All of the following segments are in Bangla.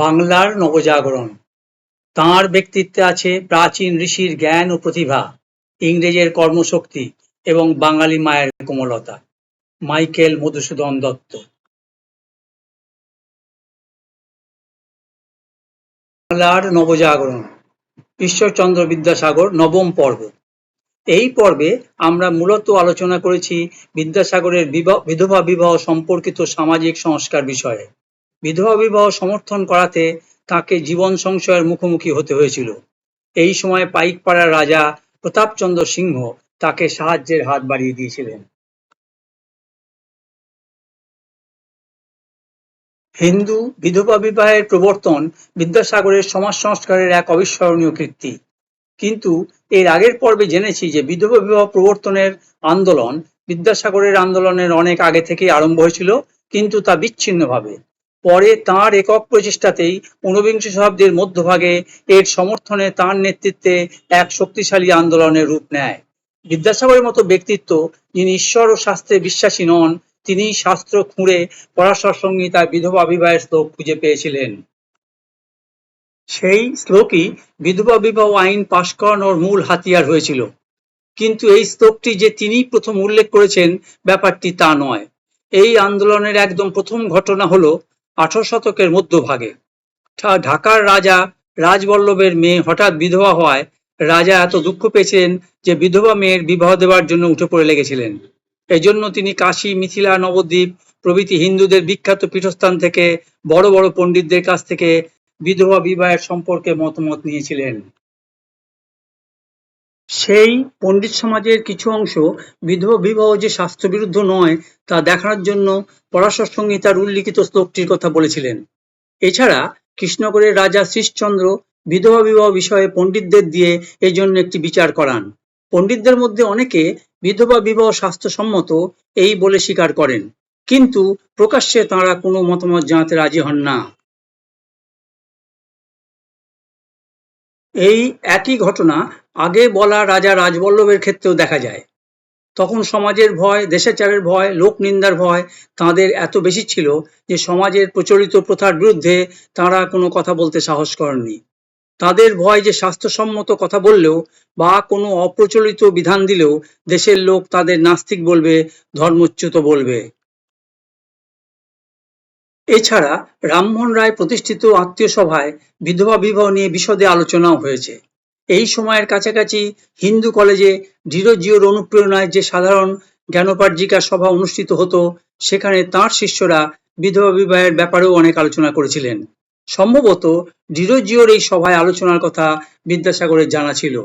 বাংলার নবজাগরণ। তাঁর ব্যক্তিত্বে আছে প্রাচীন ঋষির জ্ঞান ও প্রতিভা, ইংরেজের কর্মশক্তি এবং বাঙালি মায়ের কোমলতা। মাইকেল মধুসূদন দত্ত। বাংলার নবজাগরণ, ঈশ্বরচন্দ্র বিদ্যাসাগর নবম পর্ব। এই পর্বে আমরা মূলত আলোচনা করেছি বিদ্যাসাগরের বিবাহ বিধবা বিবাহ সম্পর্কিত সামাজিক সংস্কার বিষয়ে। বিধবা বিবাহ সমর্থন করাতে তাকে জীবন সংশয়ের মুখোমুখি হতে হয়েছিল। এই সময় পাইকপাড়ার রাজা প্রতাপচন্দ্র সিংহ তাকে সাহায্যের হাত বাড়িয়ে দিয়েছিলেন। হিন্দু বিধবা বিবাহের প্রবর্তন বিদ্যাসাগরের সমাজ সংস্কারের এক অবিস্মরণীয় কীর্তি। কিন্তু এর আগের পর্বে জেনেছি যে বিধবা বিবাহ প্রবর্তনের আন্দোলন বিদ্যাসাগরের আন্দোলনের অনেক আগে থেকেই আরম্ভ হয়েছিল, কিন্তু তা বিচ্ছিন্নভাবে। পরে তাঁর একক প্রচেষ্টাতেই ঊনবিংশ শতাব্দীর মধ্যভাগে এর সমর্থনে তাঁর নেতৃত্বে এক শক্তিশালী আন্দোলনের রূপ নেয়। বিদ্যাসাগরের মতো ব্যক্তিত্ব যিনি ঈশ্বর ও শাস্ত্রে বিশ্বাসী নন তিনি শাস্ত্র খুঁড়ে পরাশর সংহিতার বিধবা বিবাহের শ্লোক খুঁজে পেয়েছিলেন। সেই শ্লোকই বিধবা বিবাহ আইন পাশ করানোর মূল হাতিয়ার হয়েছিল। কিন্তু এই শ্লোকটি যে তিনি প্রথম উল্লেখ করেছেন, ব্যাপারটি তা নয়। এই আন্দোলনের একদম প্রথম ঘটনা হলো আঠারো শতকের মধ্যভাগে। ঢাকার রাজা রাজবল্লভের মেয়ে হঠাৎ বিধবা হওয়ায় রাজা এত দুঃখ পেয়েছিলেন যে বিধবা মেয়ের বিবাহ দেওয়ার জন্য উঠে পড়ে লেগেছিলেন। এজন্য তিনি কাশী, মিথিলা, নবদ্বীপ প্রভৃতি হিন্দুদের বিখ্যাত পীঠস্থান থেকে বড় বড় পণ্ডিতদের কাছ থেকে বিধবা বিবাহের সম্পর্কে মতামত নিয়েছিলেন। সেই পণ্ডিত সমাজের কিছু অংশ বিধবা বিবাহ যে শাস্ত্রবিরুদ্ধ নয়, তা দেখানোর জন্য পরাশর সংহিতার উল্লিখিত শ্লোকটির কথা বলেছিলেন। এছাড়া কৃষ্ণগড়ের রাজা শ্রীশচন্দ্র বিধবা বিবাহ বিষয়ে পণ্ডিতদের দিয়ে এই জন্য একটি বিচার করান। পণ্ডিতদের মধ্যে অনেকে বিধবা বিবাহ স্বাস্থ্যসম্মত এই বলে স্বীকার করেন। কিন্তু প্রকাশ্যে তাঁরা কোনো মতামত জানাতে রাজি হন না। এই একই ঘটনা আগে বলা রাজা রাজবল্লভের ক্ষেত্রেও দেখা যায়। তখন সমাজের ভয়, দেশাচারের ভয় লোক নিন্দার ভয় তাঁদের এত বেশি ছিল যে সমাজের প্রচলিত প্রথার বিরুদ্ধে তাঁরা কোনো কথা বলতে সাহস করেননি। তাদের ভয় যে স্বাস্থ্যসম্মত কথা বললেও বা কোনো অপ্রচলিত বিধান দিলেও দেশের লোক তাদের নাস্তিক বলবে, ধর্মচ্যুত বলবে। এছাড়া রামমোহন রায় প্রতিষ্ঠিত আত্মীয় সভায় বিধবা বিবাহ নিয়ে বিশদে আলোচনাও হয়েছে। এই সময়ের কাছাকাছি হিন্দু কলেজে ডিরোজিওর অনুপ্রেরণায় যে সাধারণ জ্ঞানোপার্জিকা সভা অনুষ্ঠিত হতো, সেখানে তাঁর শিষ্যরা বিধবা বিবাহের ব্যাপারেও অনেক আলোচনা করেছিলেন। সম্ভবত ডিরোজিওর এই সভায় আলোচনার কথা বিদ্যাসাগরের জানা ছিল।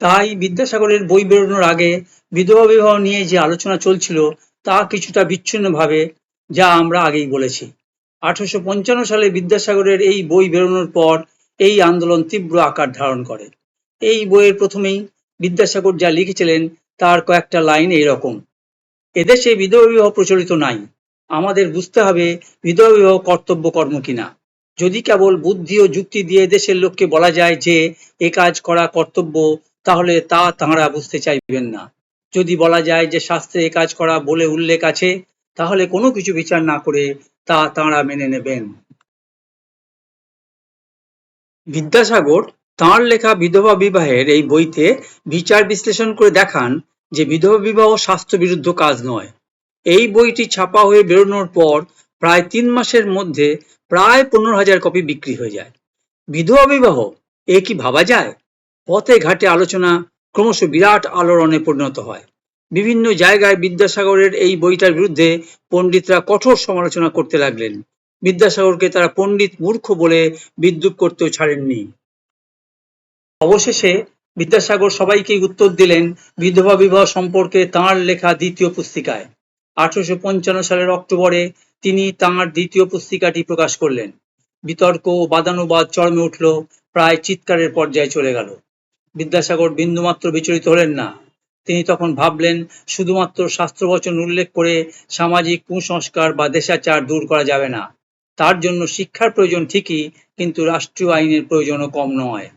তাই বিদ্যাসাগরের বই বেরোনোর আগে বিধবা বিবাহ নিয়ে যে আলোচনা চলছিল তা কিছুটা বিচ্ছিন্নভাবে যা আমরা আগেই বলেছি। আঠারোশো পঞ্চান্ন সালে বিদ্যাসাগরের এই বই বেরোনোর পর এই আন্দোলন তীব্র আকার ধারণ করে। এই বইয়ের প্রথমেই বিদ্যাসাগর যা লিখেছিলেন তার কয়েকটা লাইন এইরকম। এদেশে বিধবা বিবাহ প্রচলিত নাই। আমাদের বুঝতে হবে বিধবা বিবাহ কর্তব্য কর্ম কিনা। যদি কেবল বুদ্ধি ও যুক্তি দিয়ে দেশের লোককে বলা যায় যে এ কাজ করা কর্তব্য, তাহলে তা তাঁরা বুঝতে চাইবেন না। যদি বলা যায় যে শাস্ত্রে এ কাজ করা বলে উল্লেখ আছে, তাহলে কোনো কিছু বিচার না করে তা তাঁরা মেনে নেবেন। বিদ্যাসাগর তাঁর লেখা বিধবা বিবাহের এই বইতে বিচার বিশ্লেষণ করে দেখান যে বিধবা বিবাহ স্বাস্থ্যবিরুদ্ধ কাজ নয়। এই বইটি ছাপা হয়ে বেরোনোর পর প্রায় তিন মাসের মধ্যে প্রায় পনেরো হাজার কপি বিক্রি হয়ে যায়। বিধবা বিবাহ, এ কি ভাবা যায়? পথে ঘাটে আলোচনা ক্রমশ বিরাট আলোড়নে পরিণত হয়। বিভিন্ন জায়গায় বিদ্যাসাগরের এই বইটার বিরুদ্ধে পণ্ডিতরা কঠোর সমালোচনা করতে লাগলেন। বিদ্যাসাগরকে তারা পণ্ডিত মূর্খ বলে বিদ্রুপ করতেও ছাড়েননি। অবশেষে বিদ্যাসাগর সবাইকে উত্তর দিলেন বিধবা বিবাহ সম্পর্কে তাঁর লেখা দ্বিতীয় পুস্তিকায়। আঠারোশো পঞ্চান্ন সালের অক্টোবরে তিনি তাঁর দ্বিতীয় পুস্তিকাটি প্রকাশ করলেন। বিতর্ক ও বাদানুবাদ চরমে উঠল, প্রায় চিৎকারের পর্যায়ে চলে গেল। বিদ্যাসাগর বিন্দুমাত্র বিচলিত হলেন না। তিনি তখন ভাবলেন, শুধুমাত্র শাস্ত্রবচন উল্লেখ করে সামাজিক কুসংস্কার বা দেশাচার দূর করা যাবে না। তার জন্য শিক্ষার প্রয়োজন ঠিকই, কিন্তু রাষ্ট্রীয় আইনের প্রয়োজনও কম নয়।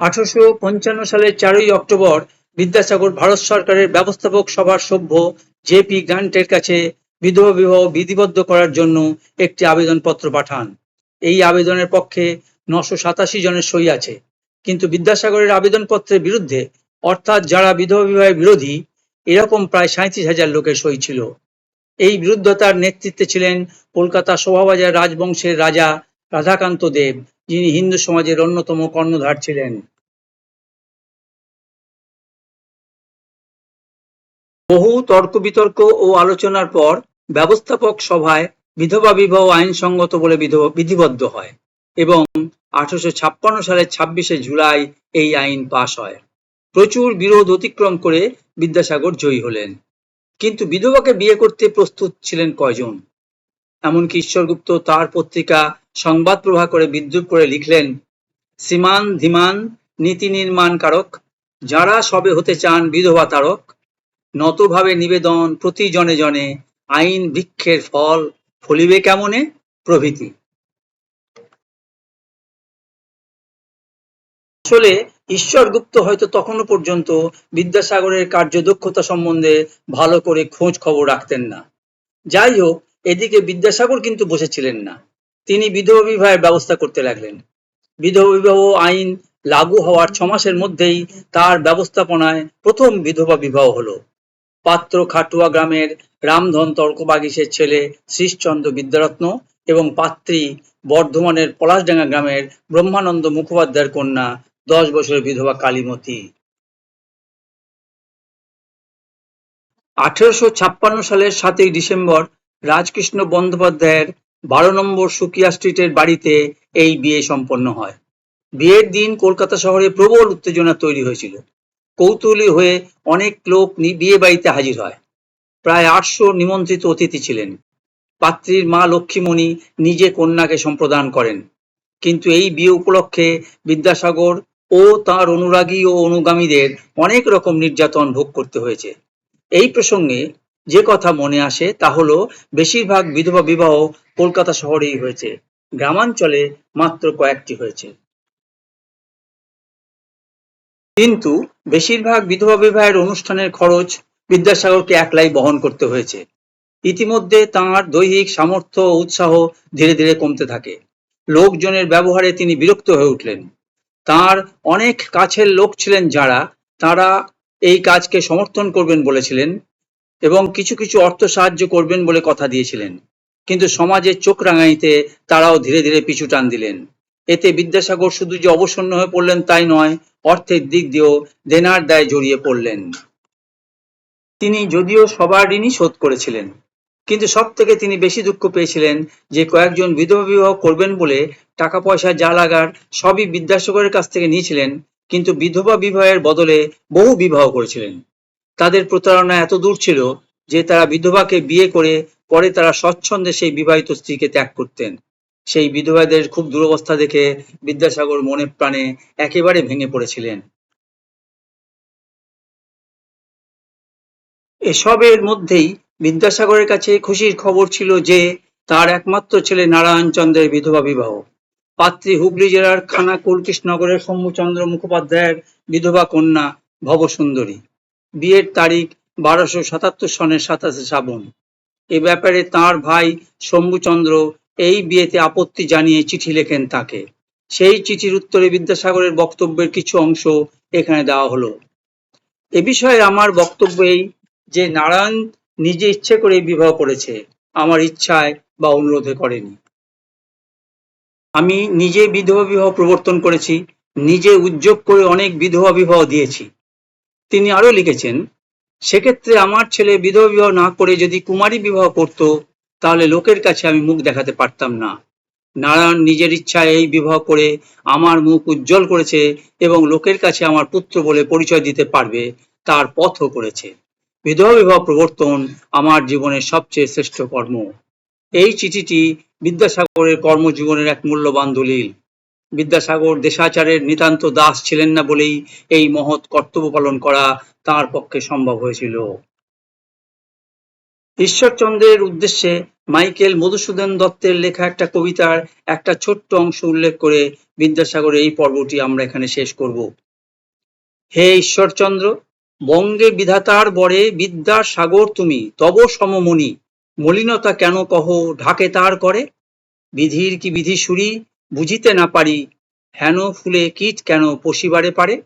আঠারোশো পঞ্চান্ন সালের চারই অক্টোবর বিদ্যাসাগর ভারত সরকারের ব্যবস্থাপক সভার সভ্য জে পি গ্রান্টের কাছে বিধবা বিবাহ বিধিবদ্ধ করার জন্য একটি আবেদনপত্র পাঠান। এই আবেদনের পক্ষে নশো সাতাশি জনের সই আছে। কিন্তু বিদ্যাসাগরের আবেদনপত্রের বিরুদ্ধে, অর্থাৎ যারা বিধবা বিবাহের বিরোধী, এরকম প্রায় সাঁত্রিশ হাজার লোকের সই ছিল। এই বিরুদ্ধতার নেতৃত্বে ছিলেন কলকাতা শোভাবাজার রাজবংশের রাজা রাধাকান্ত দেব, যিনি হিন্দু সমাজের অন্যতম কর্ণধার ছিলেন। বহু তর্ক বিতর্ক ও আলোচনার পর ব্যবস্থাপক সভায় বিধবা বিবাহ আইনসঙ্গত বলে বিধিবদ্ধ হয় এবং আঠারোশো ছাপ্পান্ন সালের ছাব্বিশে জুলাই এই আইন পাশ হয়। প্রচুর বিরোধ অতিক্রম করে বিদ্যাসাগর জয়ী হলেন। কিন্তু বিধবাকে বিয়ে করতে প্রস্তুত ছিলেন কয়জন? এমনকি ঈশ্বরগুপ্ত তার পত্রিকা সংবাদ প্রভা করে বিদ্রুপ করে লিখলেন সীমান ধীমান, নীতি নির্মাণ কারক, যারা সবে হতে চান বিধবা তারক নতভাবে নিবেদন প্রতি জনে জনে আইন বৃক্ষের ফল ফলিবে কেমনে? প্রভৃতি। আসলে ঈশ্বরগুপ্ত হয়তো তখনও পর্যন্ত বিদ্যাসাগরের কার্যদক্ষতা সম্বন্ধে ভালো করে খোঁজ খবর রাখতেন না। যাই হোক, এদিকে বিদ্যাসাগর কিন্তু বসেছিলেন না। তিনি বিধবা বিবাহের ব্যবস্থা করতে লাগলেন। বিধবা বিবাহ আইন লাগু হওয়ার ছমাসের মধ্যেই তার ব্যবস্থাপনায় প্রথম বিধবা বিবাহ হলো। পাত্র খাটুয়া গ্রামের রামধন তর্কবাগিসের ছেলে শ্রীশচন্দ্র বিদ্যারত্ন এবং পাত্রী বর্ধমানের পলাশডাঙ্গা গ্রামের ব্রহ্মানন্দ মুখোপাধ্যায়ের কন্যা দশ বছরের বিধবা কালীমতী। আঠেরোশো ছাপ্পান্ন সালের সাতই ডিসেম্বর রাজকৃষ্ণ বন্দ্যোপাধ্যায়ের বারো নম্বর সুকিয়া স্ট্রিটের বাড়িতে এই বিয়ে সম্পন্ন হয়। বিয়ের দিন কলকাতা শহরে প্রবল উত্তেজনা তৈরি হয়েছিল। কৌতূহলী হয়ে অনেক লোক বিয়ে বাড়িতে হাজির হয়। প্রায় আটশো নিমন্ত্রিত অতিথি ছিলেন। পাত্রীর মা লক্ষ্মীমণি নিজে কন্যাকে সম্প্রদান করেন। কিন্তু এই বিয়ে উপলক্ষে বিদ্যাসাগর ও তার অনুরাগী ও অনুগামীদের অনেক রকম নির্যাতন ভোগ করতে হয়েছে। এই প্রসঙ্গে যে কথা মনে আসে তা হলো, বেশিরভাগ বিধবা বিবাহ কলকাতা শহরেই হয়েছে। গ্রামাঞ্চলে মাত্র কয়েকটি হয়েছে। কিন্তু বেশিরভাগ বিধবা বিবাহের অনুষ্ঠানের খরচ বিদ্যাসাগরকে একলাই বহন করতে হয়েছে। ইতিমধ্যে তাঁর দৈহিক সামর্থ্য ও উৎসাহ ধীরে ধীরে কমতে থাকে। লোকজনের ব্যবহারে তিনি বিরক্ত হয়ে উঠলেন। তার অনেক কাছের লোক ছিলেন যারা, তারা এই কাজকে সমর্থন করবেন বলেছিলেন এবং কিছু কিছু অর্থ সাহায্য করবেন বলে কথা দিয়েছিলেন। কিন্তু সমাজের চোখ রাঙাইতে তারাও ধীরে ধীরে পিছু টান দিলেন। এতে বিদ্যাসাগর শুধু যে অবসন্ন হয়ে পড়লেন তাই নয়, অর্থের দিক দিয়েও দেনার দায় জড়িয়ে পড়লেন। তিনি যদিও সবার ঋণই শোধ করেছিলেন। কিন্তু সব থেকে তিনি বেশি দুঃখ পেয়েছিলেন যে কয়েকজন বিধবা বিবাহ করবেন বলে টাকা পয়সা যা লাগার, সবই বিদ্যাসাগরের কাছ থেকে নিয়েছিলেন, কিন্তু বিধবা বিবাহের বদলে বহু বিবাহ করেছিলেন। তাদের প্রতারণা এত দূর ছিল যে তারা বিধবাকে বিয়ে করে পরে তারা স্বচ্ছন্দে সেই বিবাহিত স্ত্রীকে ত্যাগ করতেন। সেই বিধবাদের খুব দুরবস্থা দেখে বিদ্যাসাগর মনে প্রাণে একেবারে ভেঙে পড়েছিলেন। এসবের মধ্যেই বিদ্যাসাগরের কাছে খুশির খবর ছিল যে তার একমাত্র ছেলে নারায়ণ চন্দ্রের বিধবা বিবাহ। পাত্রী হুগলি জেলার খানা কৃষ্ণনগরের শম্ভুচন্দ্র মুখোপাধ্যায়ের বিধবা কন্যা ভবসুন্দরী। বিয়ের তারিখ বারোশো সাতাত্তর সনের সাতাশে শ্রাবণ। এ ব্যাপারে তার ভাই শম্ভুচন্দ্র এই বিয়েতে আপত্তি জানিয়ে চিঠি লেখেন তাকে। সেই চিঠির উত্তরে বিদ্যাসাগরের বক্তব্যের কিছু অংশ এখানে দেওয়া হলো। এ বিষয়ে আমার বক্তব্য এই যে নারায়ণ নিজে ইচ্ছে করে বিবাহ করেছে, আমার ইচ্ছায় বা অনুরোধে করেনি। আমি নিজে বিধবা বিবাহ প্রবর্তন করেছি, নিজে উদ্যোগ করে অনেক বিধবা বিবাহ দিয়েছি। তিনি আরও লিখেছেন, সেক্ষেত্রে আমার ছেলে বিধবা বিবাহ না করে যদি কুমারী বিবাহ করত, তাহলে লোকের কাছে আমি মুখ দেখাতে পারতাম না। নারায়ণ নিজের ইচ্ছায় এই বিবাহ করে আমার মুখ উজ্জ্বল করেছে এবং লোকের কাছে আমার পুত্র বলে পরিচয় দিতে পারবে, তার পথও করেছে। বিধবা বিবাহ প্রবর্তন আমার জীবনের সবচেয়ে শ্রেষ্ঠ কর্ম। এই চিঠিটি বিদ্যাসাগরের কর্মজীবনের এক মূল্যবান দলিল। বিদ্যাসাগর দেশাচারের নিতান্ত দাস ছিলেন না বলেই এই মহৎ কর্তব্য পালন করা তার পক্ষে সম্ভব হয়েছিল। ঈশ্বরচন্দ্রের উদ্দেশ্যে মাইকেল মধুসূদন দত্তের লেখা একটা কবিতার একটা ছোট্ট অংশ উল্লেখ করে বিদ্যাসাগরের এই পর্বটি আমরা এখানে শেষ করব। হে ঈশ্বরচন্দ্র বঙ্গে বিধাতার বরে বিদ্যার সাগর তুমি, তব সমমণি, মলিনতা কেন কহ, ঢাকে তার করে? বিধির কি বিধি সুরি, বুঝিতে না পারি, হেন ফুলে কীট কেন পশিবারে পারে?